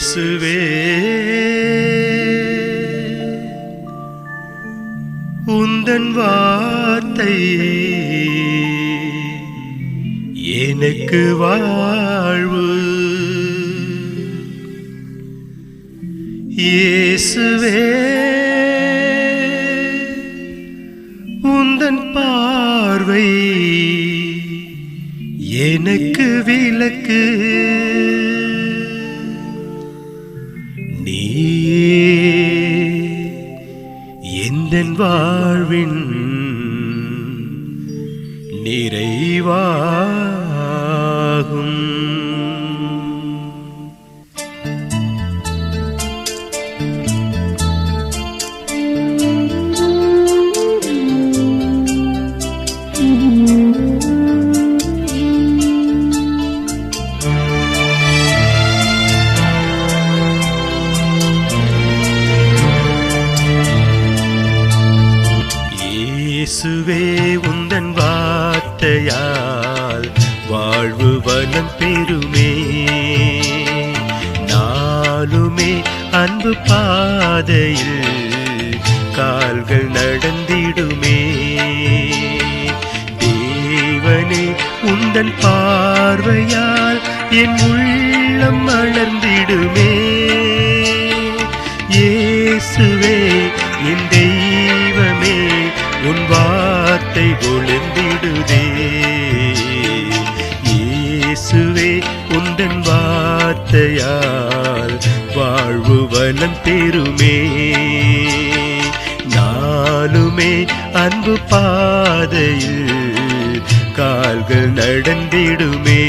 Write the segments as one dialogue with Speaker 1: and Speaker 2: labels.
Speaker 1: இயேசுவே உந்தன் வார்த்தை எனக்கு வாழ்வு. இயேசுவே உந்தன் பார்வை எனக்கு விளக்கு. எந்தன் வாழ்வின் நிறைவாகும்? வார்த்தையால் வாழ்வு வளம் பெறுமே. நாளுமே அன்பு பாதையில் கால்கள் நடந்திடுமே. தேவனே உந்தன் பார்வையால் என் உள்ளம் மலர்ந்திடுமே. இயேசுவே என் வார்த்தையால் வாழ்வுவனம் வளம் நாளுமே அன்பு பாதையில் கால்கள் நடந்திடுமே.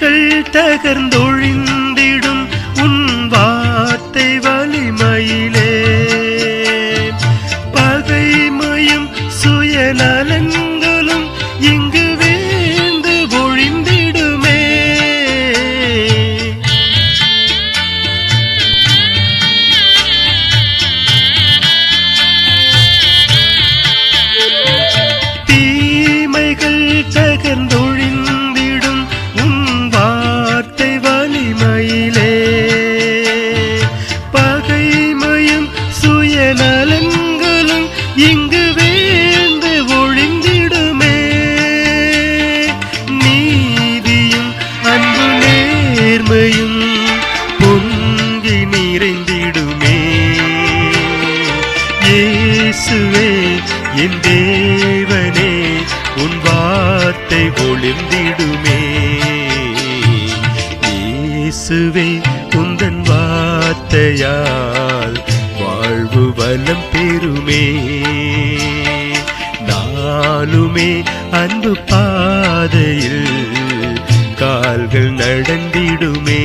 Speaker 1: தீமைகள் தகர்ந்தொழிந்திடும் உன் வார்த்தை வலிமையிலே. பகைமையும் சுயநலன்களும் இங்கு வேந்து ஒழிந்திடுமே. தீமைகள் தகர்ந்தொழிந்திடும் இயேசுவே என் தேவனே உன் வார்த்தை ஒளிந்திடுமே இயேசுவே உந்தன் வார்த்தையால் வாழ்வு வலம் பெறுமே. நாளுமே அன்பு பாதையில் கால்கள் நடந்திடுமே.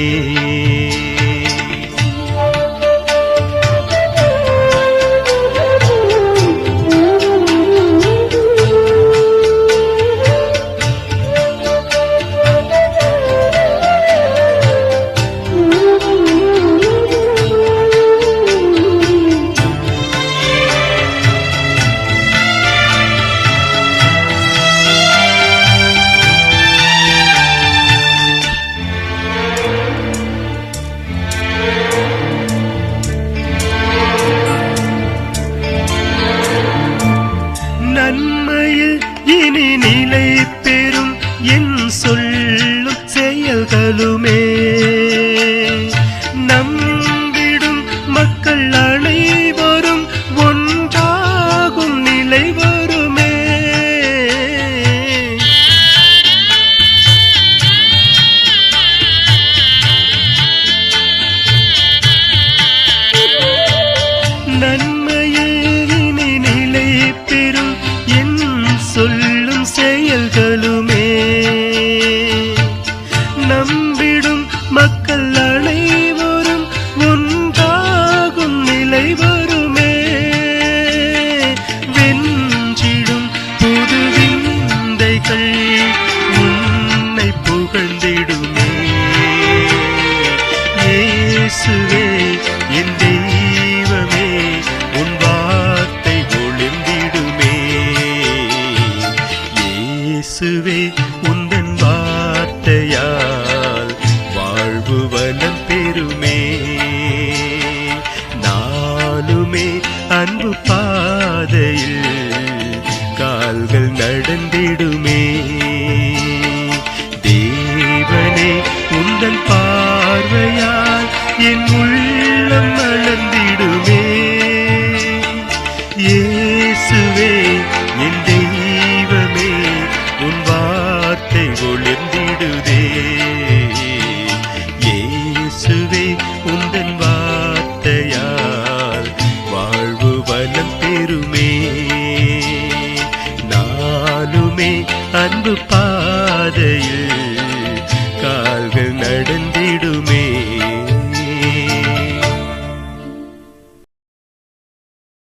Speaker 1: புகழ்ந்திடுமே இயேசுவே என் தெய்வமே உன் வார்த்தை ஒளிர்ந்திடுமே இயேசுவே உந்தன் வார்த்தையால் வாழ்வு வனம் பெருமே நாளுமே அன்பு பா பார்வையால் என் உள்ளம் மலர்ந்திடுமே. இயேசுவே என் தெய்வமே உன் வார்த்தை ஒளிர்ந்திடுதே. இயேசுவே உந்தன் வார்த்தையால் வாழ்வு வளம் பெறுமே. நானுமே அன்பு பாதையில் கால்கள் நடந்திடுமே.